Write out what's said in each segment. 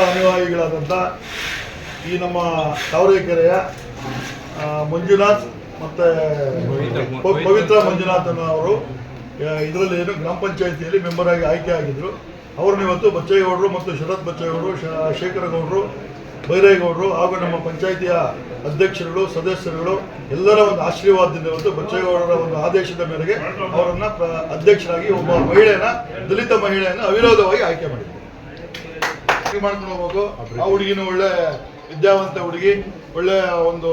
ಅಧಿಕಾರಿಗಳಾದಂಥ ಈ ನಮ್ಮ ತಾವರೆಕೆರೆಯ ಮಂಜುನಾಥ್ ಮತ್ತು ಪವಿತ್ರ ಮಂಜುನಾಥನ್ ಅವರು ಇದರಲ್ಲಿ ಏನು ಗ್ರಾಮ ಪಂಚಾಯತಿಯಲ್ಲಿ ಮೆಂಬರ್ ಆಗಿ ಆಯ್ಕೆ ಆಗಿದ್ದರು ಅವ್ರನ್ನ ಇವತ್ತು ಬಚ್ಚೇಗೌಡರು ಮತ್ತು ಶರತ್ ಬಚ್ಚೇಗೌಡರು ಶೇಖರಗೌಡರು ಬೈರೇಗೌಡರು ಹಾಗೂ ನಮ್ಮ ಪಂಚಾಯಿತಿಯ ಅಧ್ಯಕ್ಷರುಗಳು ಸದಸ್ಯರುಗಳು ಎಲ್ಲರ ಒಂದು ಆಶೀರ್ವಾದದಿಂದ ಇವತ್ತು ಬಚ್ಚೇಗೌಡರ ಒಂದು ಆದೇಶದ ಮೇರೆಗೆ ಅವರನ್ನು ಅಧ್ಯಕ್ಷರಾಗಿ ಒಬ್ಬ ಮಹಿಳೆಯನ್ನ ದಲಿತ ಮಹಿಳೆಯನ್ನು ಅವಿರೋಧವಾಗಿ ಆಯ್ಕೆ ಮಾಡಿದ್ದಾರೆ ಮಾಡ್ಕೊಂಡು ಹೋಗ್ಬೇಕು ಆ ಹುಡುಗಿನೂ ಒಳ್ಳೆ ವಿದ್ಯಾವಂತ ಹುಡುಗಿ ಒಳ್ಳೆ ಒಂದು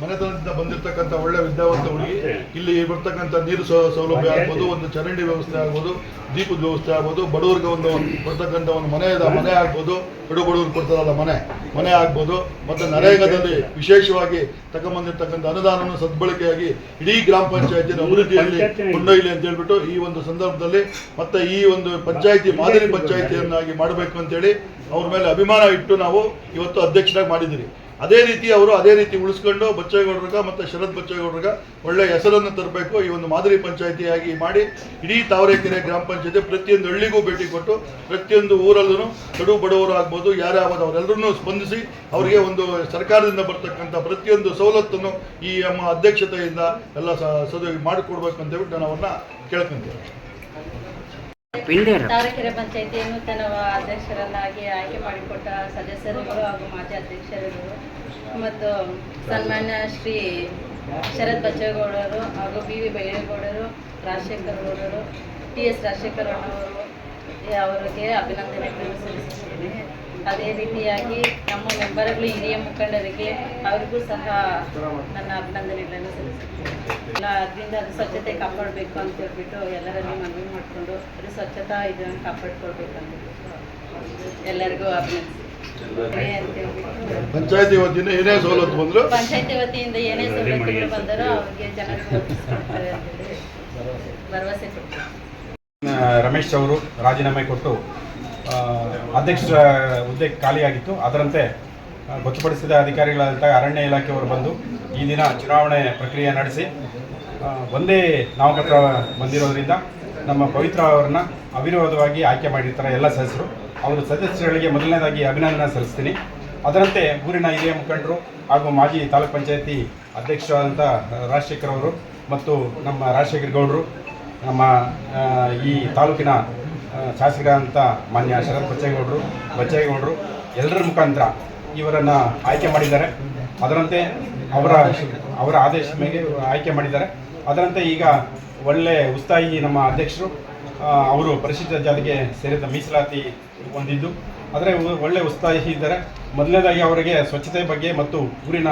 ಮನೆತನದಿಂದ ಬಂದಿರತಕ್ಕಂಥ ಒಳ್ಳೆ ವಿದ್ಯಾವಂತ ಹುಡುಗಿ ಇಲ್ಲಿ ಬರ್ತಕ್ಕಂಥ ನೀರು ಸೌ- ಸೌಲಭ್ಯ ಆಗ್ಬೋದು ಒಂದು ಚರಂಡಿ ವ್ಯವಸ್ಥೆ ಆಗ್ಬೋದು ದೀಪದ ವ್ಯವಸ್ಥೆ ಆಗ್ಬೋದು ಬಡವರಿಗೆ ಒಂದು ಬರ್ತಕ್ಕಂಥ ಒಂದು ಮನೆ ಮನೆ ಆಗ್ಬೋದು ಬಡು ಬಡವ್ರಿಗೆ ಕೊಡ್ತಾರಲ್ಲ ಮನೆ ಮನೆ ಆಗ್ಬೋದು. ಮತ್ತು ನರೇಗಾದಲ್ಲಿ ವಿಶೇಷವಾಗಿ ತಗೊಂಬಂದಿರ್ತಕ್ಕಂಥ ಅನುದಾನವನ್ನು ಸದ್ಬಳಕೆಯಾಗಿ ಇಡೀ ಗ್ರಾಮ ಪಂಚಾಯತಿನ ಅಭಿವೃದ್ಧಿಯಲ್ಲಿ ಕೊಂಡೊಯ್ಲಿ ಅಂತ ಹೇಳ್ಬಿಟ್ಟು ಈ ಒಂದು ಸಂದರ್ಭದಲ್ಲಿ ಮತ್ತೆ ಈ ಒಂದು ಪಂಚಾಯತಿ ಮಾದರಿ ಪಂಚಾಯತಿಯನ್ನಾಗಿ ಮಾಡಬೇಕು ಅಂತೇಳಿ ಅವ್ರ ಮೇಲೆ ಅಭಿಮಾನ ಇಟ್ಟು ನಾವು ಇವತ್ತು ಅಧ್ಯಕ್ಷರಾಗಿ ಮಾಡಿದ್ದೀರಿ. ಅದೇ ರೀತಿ ಅವರು ಅದೇ ರೀತಿ ಉಳಿಸ್ಕೊಂಡು ಬಚ್ಚೇಗೌಡರಿಗೆ ಮತ್ತು ಶರತ್ ಬಚ್ಚೇಗೌಡರಿಗೆ ಒಳ್ಳೆ ಹೆಸರನ್ನು ತರಬೇಕು ಈ ಒಂದು ಮಾದರಿ ಪಂಚಾಯಿತಿಯಾಗಿ ಮಾಡಿ ಇಡೀ ತಾವರೆಕೆರೆ ಗ್ರಾಮ ಪಂಚಾಯತಿ ಪ್ರತಿಯೊಂದು ಹಳ್ಳಿಗೂ ಭೇಟಿ ಕೊಟ್ಟು ಪ್ರತಿಯೊಂದು ಊರಲ್ಲೂ ಕಡು ಬಡವರು ಆಗ್ಬೋದು, ಯಾರೇ ಆಗ್ಬೋದು ಅವರೆಲ್ಲರನ್ನೂ ಸ್ಪಂದಿಸಿ ಅವರಿಗೆ ಒಂದು ಸರ್ಕಾರದಿಂದ ಬರ್ತಕ್ಕಂಥ ಪ್ರತಿಯೊಂದು ಸವಲತ್ತನ್ನು ಈ ನಮ್ಮ ಅಧ್ಯಕ್ಷತೆಯಿಂದ ಎಲ್ಲ ಸದ ಮಾಡಿಕೊಡ್ಬೇಕು ಅಂತ ಹೇಳ್ಬಿಟ್ಟು ನಾನು ಅವ್ರನ್ನ ಕೇಳ್ಕೊಂತೀನಿ. ತಾವರೆಕೆರೆ ಪಂಚಾಯಿತಿಯ ನೂತನ ಅಧ್ಯಕ್ಷರನ್ನಾಗಿ ಆಯ್ಕೆ ಮಾಡಿಕೊಟ್ಟ ಸದಸ್ಯರುಗಳು ಹಾಗೂ ಮಾಜಿ ಅಧ್ಯಕ್ಷರು ಮತ್ತು ಸನ್ಮಾನ್ಯ ಶ್ರೀ ಶರತ್ ಬಚ್ಚೇಗೌಡರು ಹಾಗೂ ಬಿ ವಿ ಬೈರೇಗೌಡರು, ರಾಜಶೇಖರ್ ಗೌಡರು, ಟಿ ಎಸ್ ರಾಜಶೇಖರ್ ಅವರು ಅವರಿಗೆ ಅಭಿನಂದನೆಗಳನ್ನು ಸಲ್ಲಿಸುತ್ತೇನೆ. ಅದೇ ರೀತಿಯಾಗಿ ನಮ್ಮ ಮೆಂಬರ್ಗಳು, ಹಿರಿಯ ಮುಖಂಡರಿಗೆ ಅವರಿಗೂ ಸಹ ನನ್ನ ಅಭಿನಂದನೆಗಳನ್ನು ಸಲ್ಲಿಸುತ್ತೇನೆ. ಎಲ್ಲ ಅದರಿಂದ ಅದು ಸ್ವಚ್ಛತೆ ಕಾಪಾಡಬೇಕು ಅಂತ ಹೇಳ್ಬಿಟ್ಟು ಎಲ್ಲರಲ್ಲಿ ಮನವಿ ಮಾಡಿಕೊಂಡು ಅದು ಸ್ವಚ್ಛತಾ ಇದನ್ನು ಕಾಪಾಡ್ಕೊಳ್ಬೇಕು ಅಂತ ಹೇಳ್ಬಿಟ್ಟು ಎಲ್ಲರಿಗೂ ಅಭಿನಂದಿಸಿ ಪಂಚಾಯತಿ ವತಿಯಿಂದ ಏನೇ ಸವಲತ್ತು ಬಂದ್ರು ಪಂಚಾಯತಿ ವತಿಯಿಂದ ಏನೇ ಸವಲತ್ತುಗಳು ಬಂದರೂ ಅವ್ರಿಗೆ ಭರವಸೆ ಕೊಡ್ತೀನಿ. ಆ, ರಮೇಶ್ ಅವರು ರಾಜೀನಾಮೆ ಕೊಟ್ಟು ಅಧ್ಯಕ್ಷ ಹುದ್ದೆ ಖಾಲಿಯಾಗಿತ್ತು. ಅದರಂತೆ ಗೊತ್ತುಪಡಿಸಿದ ಅಧಿಕಾರಿಗಳಾದಂಥ ಅರಣ್ಯ ಇಲಾಖೆಯವರು ಬಂದು ಈ ದಿನ ಚುನಾವಣೆ ಪ್ರಕ್ರಿಯೆ ನಡೆಸಿ ಒಂದೇ ನಾಮಪತ್ರ ಬಂದಿರೋದ್ರಿಂದ ನಮ್ಮ ಪವಿತ್ರ ಅವರನ್ನ ಅವಿರೋಧವಾಗಿ ಆಯ್ಕೆ ಮಾಡಿರ್ತಾರೆ ಎಲ್ಲ ಸದಸ್ಯರು. ಅವರು ಸದಸ್ಯರುಗಳಿಗೆ ಮೊದಲನೇದಾಗಿ ಅಭಿನಂದನೆ ಸಲ್ಲಿಸ್ತೀನಿ. ಅದರಂತೆ ಊರಿನ ಹಿರಿಯ ಮುಖಂಡರು ಹಾಗೂ ಮಾಜಿ ತಾಲೂಕ್ ಪಂಚಾಯತಿ ಅಧ್ಯಕ್ಷರಾದಂಥ ರಾಜಶೇಖರ್ ಅವರು ಮತ್ತು ನಮ್ಮ ರಾಜಶೇಖರ್ ಗೌಡರು, ನಮ್ಮ ಈ ತಾಲೂಕಿನ ಶಾಸಕರಾದಂಥ ಮಾನ್ಯ ಶರತ್ ಬಚ್ಚೇಗೌಡರು ಬಚ್ಚೇಗೌಡರು ಎಲ್ಲರ ಮುಖಾಂತರ ಇವರನ್ನು ಆಯ್ಕೆ ಮಾಡಿದ್ದಾರೆ. ಅದರಂತೆ ಅವರ ಅವರ ಆದೇಶ ಮೇಲೆ ಆಯ್ಕೆ ಮಾಡಿದ್ದಾರೆ. ಅದರಂತೆ ಈಗ ಒಳ್ಳೆ ಉತ್ಸಾಹಿ ನಮ್ಮ ಅಧ್ಯಕ್ಷರು ಅವರು ಪರಿಶಿಷ್ಟ ಜಾತಿಗೆ ಸೇರಿದ ಮೀಸಲಾತಿ ಹೊಂದಿದ್ದು, ಆದರೆ ಒಳ್ಳೆ ಉತ್ಸಾಹಿ ಇದ್ದಾರೆ. ಮೊದಲನೇದಾಗಿ ಅವರಿಗೆ ಸ್ವಚ್ಛತೆ ಬಗ್ಗೆ ಮತ್ತು ಊರಿನ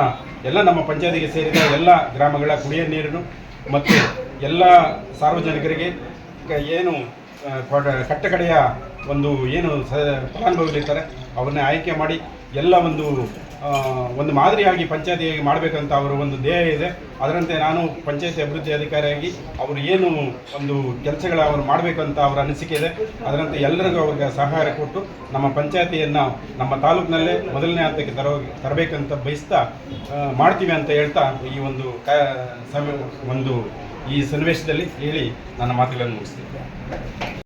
ಎಲ್ಲ ನಮ್ಮ ಪಂಚಾಯತಿಗೆ ಸೇರಿದ ಎಲ್ಲ ಗ್ರಾಮಗಳ ಕುಡಿಯ ನೀರನ್ನು ಮತ್ತು ಎಲ್ಲ ಸಾರ್ವಜನಿಕರಿಗೆ ಏನು ಕಟ್ಟಕಡೆಯ ಒಂದು ಏನು ಸ ಫಲಾನುಭವಿಗಳಿರ್ತಾರೆ, ಅವ್ರನ್ನ ಆಯ್ಕೆ ಮಾಡಿ ಎಲ್ಲ ಒಂದು ಒಂದು ಮಾದರಿಯಾಗಿ ಪಂಚಾಯತಿಯಾಗಿ ಮಾಡಬೇಕಂತ ಅವರ ಒಂದು ಧ್ಯೇಯ ಇದೆ. ಅದರಂತೆ ನಾನು ಪಂಚಾಯತಿ ಅಭಿವೃದ್ಧಿ ಅಧಿಕಾರಿಯಾಗಿ ಅವರು ಏನು ಒಂದು ಕೆಲಸಗಳ ಅವರು ಮಾಡಬೇಕಂತ ಅವರ ಅನಿಸಿಕೆ ಇದೆ. ಅದರಂತೆ ಎಲ್ಲರಿಗೂ ಅವ್ರಿಗೆ ಸಹಕಾರ ಕೊಟ್ಟು ನಮ್ಮ ಪಂಚಾಯತಿಯನ್ನು ನಮ್ಮ ತಾಲೂಕಿನಲ್ಲೇ ಮೊದಲನೇ ಹಂತಕ್ಕೆ ತರೋ, ತರಬೇಕಂತ ಬಯಸ್ತಾ ಮಾಡ್ತೀವಿ ಅಂತ ಹೇಳ್ತಾ ಈ ಒಂದು ಕ ಒಂದು ಈ ಸನ್ನಿವೇಶದಲ್ಲಿ ಹೇಳಿ ನನ್ನ ಮಾತುಗಳನ್ನು ಮುಗಿಸ್ತೀನಿ.